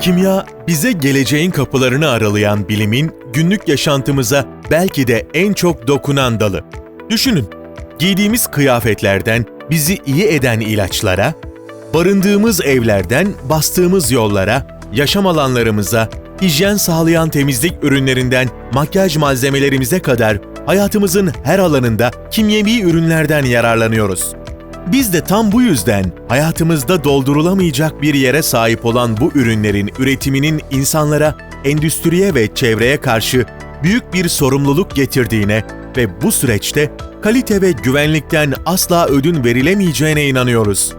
Kimya, bize geleceğin kapılarını aralayan bilimin günlük yaşantımıza belki de en çok dokunan dalı. Düşünün, giydiğimiz kıyafetlerden bizi iyi eden ilaçlara, barındığımız evlerden bastığımız yollara, yaşam alanlarımıza, hijyen sağlayan temizlik ürünlerinden makyaj malzemelerimize kadar hayatımızın her alanında kimyevi ürünlerden yararlanıyoruz. Biz de tam bu yüzden hayatımızda doldurulamayacak bir yere sahip olan bu ürünlerin üretiminin insanlara, endüstriye ve çevreye karşı büyük bir sorumluluk getirdiğine ve bu süreçte kalite ve güvenlikten asla ödün verilemeyeceğine inanıyoruz.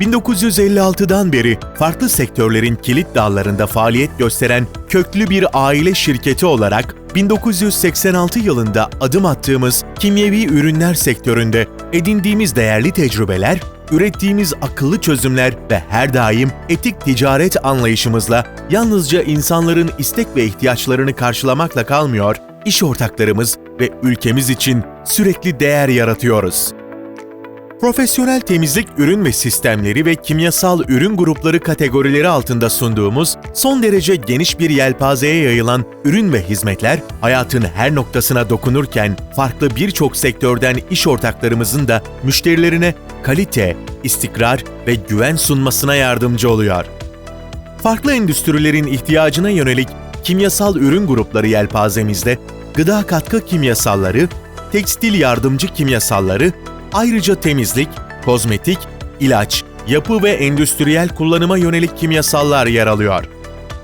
1956'dan beri farklı sektörlerin kilit dallarında faaliyet gösteren köklü bir aile şirketi olarak 1986 yılında adım attığımız kimyevi ürünler sektöründe edindiğimiz değerli tecrübeler, ürettiğimiz akıllı çözümler ve her daim etik ticaret anlayışımızla yalnızca insanların istek ve ihtiyaçlarını karşılamakla kalmıyor, iş ortaklarımız ve ülkemiz için sürekli değer yaratıyoruz. Profesyonel temizlik ürün ve sistemleri ve kimyasal ürün grupları kategorileri altında sunduğumuz son derece geniş bir yelpazeye yayılan ürün ve hizmetler hayatın her noktasına dokunurken farklı birçok sektörden iş ortaklarımızın da müşterilerine kalite, istikrar ve güven sunmasına yardımcı oluyor. Farklı endüstrilerin ihtiyacına yönelik kimyasal ürün grupları yelpazemizde gıda katkı kimyasalları, tekstil yardımcı kimyasalları, ayrıca temizlik, kozmetik, ilaç, yapı ve endüstriyel kullanıma yönelik kimyasallar yer alıyor.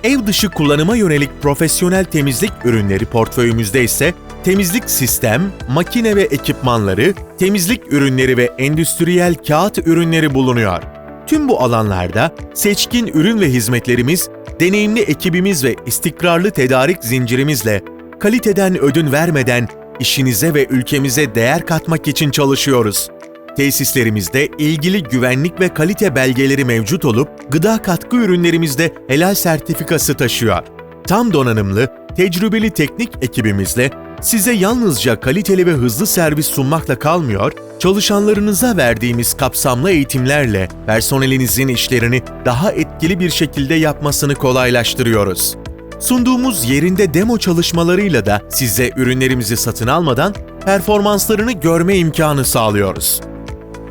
Ev dışı kullanıma yönelik profesyonel temizlik ürünleri portföyümüzde ise temizlik sistem, makine ve ekipmanları, temizlik ürünleri ve endüstriyel kağıt ürünleri bulunuyor. Tüm bu alanlarda seçkin ürün ve hizmetlerimiz, deneyimli ekibimiz ve istikrarlı tedarik zincirimizle kaliteden ödün vermeden işinize ve ülkemize değer katmak için çalışıyoruz. Tesislerimizde ilgili güvenlik ve kalite belgeleri mevcut olup gıda katkı ürünlerimizde helal sertifikası taşıyor. Tam donanımlı, tecrübeli teknik ekibimizle size yalnızca kaliteli ve hızlı servis sunmakla kalmıyor, çalışanlarınıza verdiğimiz kapsamlı eğitimlerle personelinizin işlerini daha etkili bir şekilde yapmasını kolaylaştırıyoruz. Sunduğumuz yerinde demo çalışmalarıyla da size ürünlerimizi satın almadan performanslarını görme imkanı sağlıyoruz.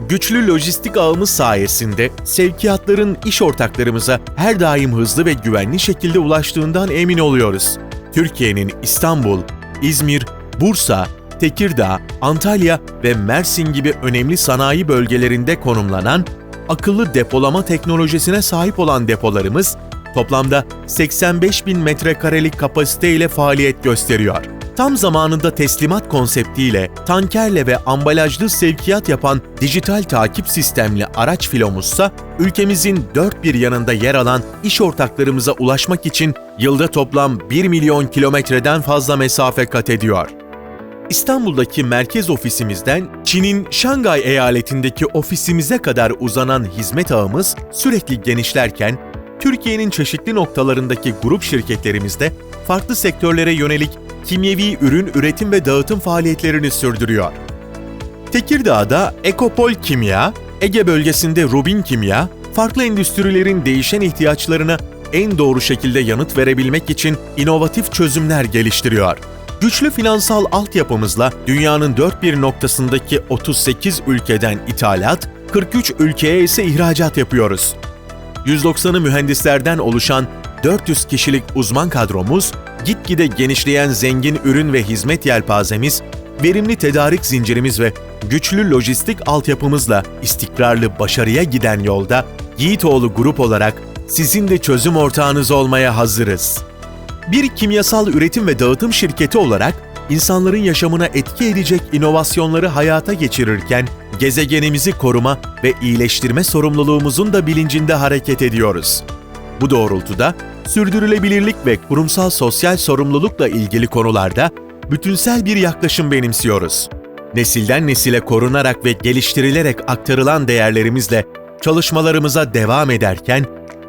Güçlü lojistik ağımız sayesinde sevkiyatların iş ortaklarımıza her daim hızlı ve güvenli şekilde ulaştığından emin oluyoruz. Türkiye'nin İstanbul, İzmir, Bursa, Tekirdağ, Antalya ve Mersin gibi önemli sanayi bölgelerinde konumlanan akıllı depolama teknolojisine sahip olan depolarımız toplamda 85 bin metrekarelik kapasite ile faaliyet gösteriyor. Tam zamanında teslimat konseptiyle tankerle ve ambalajlı sevkiyat yapan dijital takip sistemli araç filomuzsa ülkemizin dört bir yanında yer alan iş ortaklarımıza ulaşmak için yılda toplam 1 milyon kilometreden fazla mesafe kat ediyor. İstanbul'daki merkez ofisimizden Çin'in Şangay eyaletindeki ofisimize kadar uzanan hizmet ağımız sürekli genişlerken Türkiye'nin çeşitli noktalarındaki grup şirketlerimizde farklı sektörlere yönelik kimyevi ürün üretim ve dağıtım faaliyetlerini sürdürüyor. Tekirdağ'da Ekopol Kimya, Ege bölgesinde Rubin Kimya, farklı endüstrilerin değişen ihtiyaçlarına en doğru şekilde yanıt verebilmek için inovatif çözümler geliştiriyor. Güçlü finansal altyapımızla dünyanın dört bir noktasındaki 38 ülkeden ithalat, 43 ülkeye ise ihracat yapıyoruz. 190'ı mühendislerden oluşan 400 kişilik uzman kadromuz, gitgide genişleyen zengin ürün ve hizmet yelpazemiz, verimli tedarik zincirimiz ve güçlü lojistik altyapımızla istikrarlı başarıya giden yolda Yiğitoğlu Grup olarak sizin de çözüm ortağınız olmaya hazırız. Bir kimyasal üretim ve dağıtım şirketi olarak insanların yaşamına etki edecek inovasyonları hayata geçirirken gezegenimizi koruma ve iyileştirme sorumluluğumuzun da bilincinde hareket ediyoruz. Bu doğrultuda sürdürülebilirlik ve kurumsal sosyal sorumlulukla ilgili konularda bütünsel bir yaklaşım benimsiyoruz. Nesilden nesile korunarak ve geliştirilerek aktarılan değerlerimizle çalışmalarımıza devam ederken,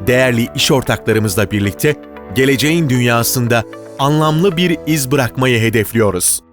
değerli iş ortaklarımızla birlikte geleceğin dünyasında anlamlı bir iz bırakmayı hedefliyoruz.